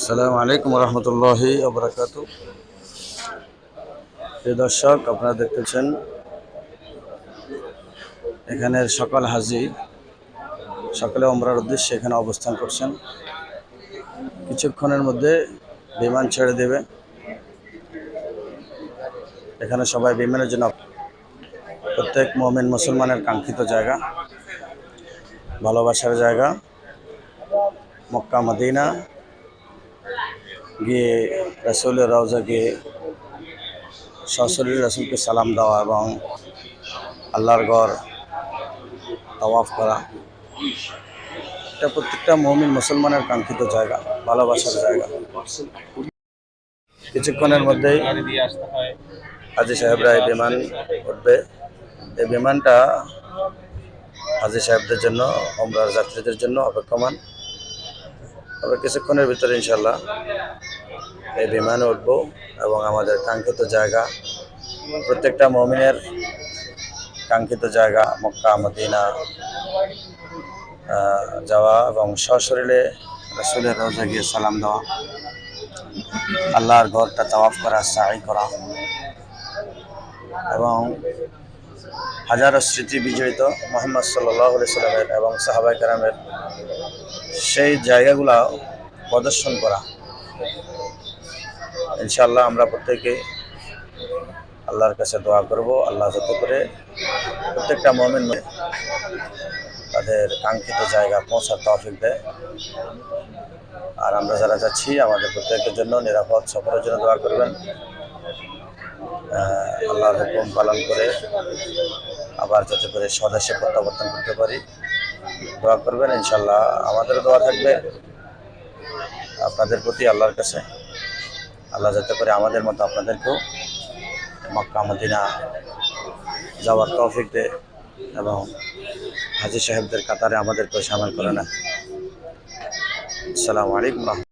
আসসালামু আলাইকুম রহমতুল্লাহি আবরাকাত দর্শক, আপনারা দেখতেছেন এখানের সকাল হাজি, সকলে অমরার উদ্দেশ্যে এখানে অবস্থান করছেন। কিছুক্ষণের মধ্যে বিমান ছেড়ে দেবে। এখানে সবাই বিমানের জন্য প্রত্যেক মমিন মুসলমানের কাঙ্ক্ষিত জায়গা, ভালোবাসার জায়গা। মক্কা, মদিনা গিয়ে রসুলের রওজা গিয়ে সশরীর রসুলকে সালাম দেওয়া এবং আল্লাহর ঘর তাওয়াফ করা, এটা প্রত্যেকটা মমিন মুসলমানের কাঙ্ক্ষিত জায়গা, ভালোবাসার জায়গা। কিছুক্ষণের মধ্যেই হাজি সাহেবরা এই বিমান উঠবে। এই বিমানটা হাজি সাহেবদের জন্য অমরার যাত্রীদের জন্য অপেক্ষমান। তবে কিছুক্ষণের ভিতরে ইনশাল্লাহ এই বিমানে উঠব এবং আমাদের কাঙ্ক্ষিত জায়গা, প্রত্যেকটা মমিনের কাঙ্ক্ষিত জায়গা, মক্কা, মদিনা যাওয়া এবং সশরীরে রসুলের রোজা গিয়ে সালাম দেওয়া, আল্লাহর ঘরটা তাওয়াফ করা সাই করা এবং হাজারো স্মৃতি বিজড়িত মোহাম্মদ সাল্লাহ সাল্লামের এবং সাহাবাই কারামের সেই জায়গাগুলো প্রদর্শন করা। ইনশাল্লাহ আমরা প্রত্যেকে আল্লাহর কাছে দোয়া করব, আল্লাহ যাতে করে প্রত্যেকটা মমিন তাদের কাঙ্ক্ষিত জায়গা পৌঁছার তৌফিক দেয়। আর আমরা যারা যাচ্ছি, আমাদের প্রত্যেকের জন্য নিরাপদ সফরের জন্য দোয়া করবেন। আল্লাহর হুকুম পালন করে আবার যাতে করে স্বদেশে প্রত্যাবর্তন করতে পারি। দোয়া করবেন ইনশাল্লাহ আমাদেরও দোয়া থাকবে আপনাদের প্রতি আল্লাহর কাছে। আল্লাহ যাতে করে আমাদের মতো আপনাদেরকেও মক্কা, মদিনা যাওয়ার তৌফিক দে এবং হাজির সাহেবদের কাতারে আমাদেরকেও সামিল করে না আসসালামু আলাইকুম